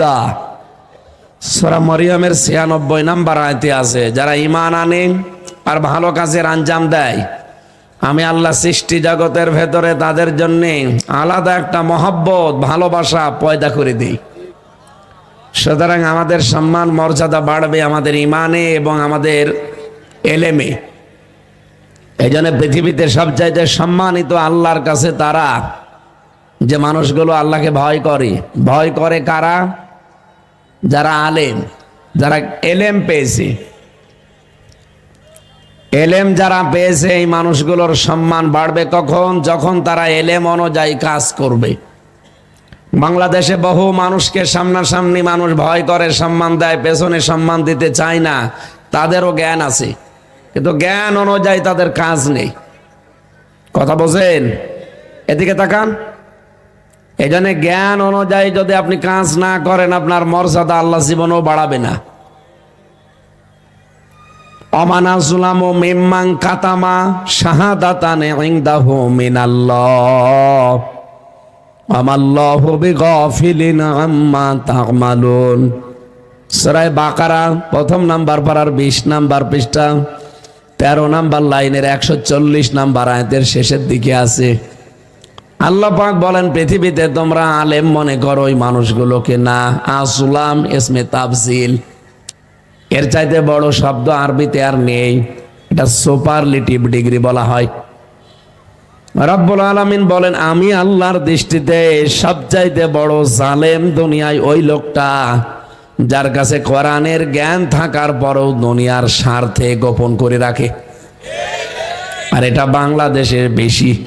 দা। সোরা মরিয়মের ছিয়ানব্বই নাম্বার আয়তে আছে, যারা ইমান আনে আর ভালো কাজের আঞ্জাম দেয়, আমি আল্লাহ সৃষ্টি জগতের ভেতরে তাদের জন্য আলাদা একটা মহব্বত, ভালোবাসা পয়দা করে দিই। সুতরাং আমাদের সম্মান, মর্যাদা বাড়বে আমাদের ইমানে এবং আমাদের এলেমে। এই জন্য পৃথিবীতে সবচাইতে সম্মানিত আল্লাহর কাছে তারা যে মানুষগুলো আল্লাহকে ভয় করে। ভয় করে কারা? যারা আলেম, যারা এলেম পেয়েছে। এলেম যারা পেয়েছে, এই মানুষগুলোর সম্মান বাড়বে কখন? যখন তারা এলেম অনুযায়ী কাজ করবে। বাংলাদেশে বহু মানুষকে সামনাসামনি মানুষ ভয় করে, সম্মান দেয়, পেছনে সম্মান দিতে চায় না। তাদেরও জ্ঞান আছে। কিন্তু জ্ঞান অনুযায়ী তাদের কাজ নেই। কথা বোঝেন এদিকে তাকান। এই জন্য জ্ঞান অনুযায়ী যদি আপনি কাজ না করেন, আপনার মর্যাদা আল্লাহ জীবনও বাড়াবে না। কাতামা বাকারা, প্রথম নাম্বার পারার 20 নাম্বার পৃষ্ঠা 13 নাম্বার লাইনের 140 নাম্বার আয়াতের শেষের দিকে আছে। আল্লাহ পাক বলেন, পৃথিবীতে তোমরা আলেম মনে করো, ওই মানুষগুলোকে না। আসুলাম এসমে তাফসিল। এর চাইতে বড় শব্দ আরবিতে আর নেই। এটা সুপারলিটিভ ডিগ্রি বলা হয়। রব্বুল আলামিন বলেন, আমি আল্লাহর দৃষ্টিতে সবচাইতে বড় জালেম দুনিয়ায় ওই লোকটা, যার কাছে কোরআনের জ্ঞান থাকার পরও দুনিয়ার স্বার্থে গোপন করে রাখে। আর এটা বাংলাদেশের বেশি।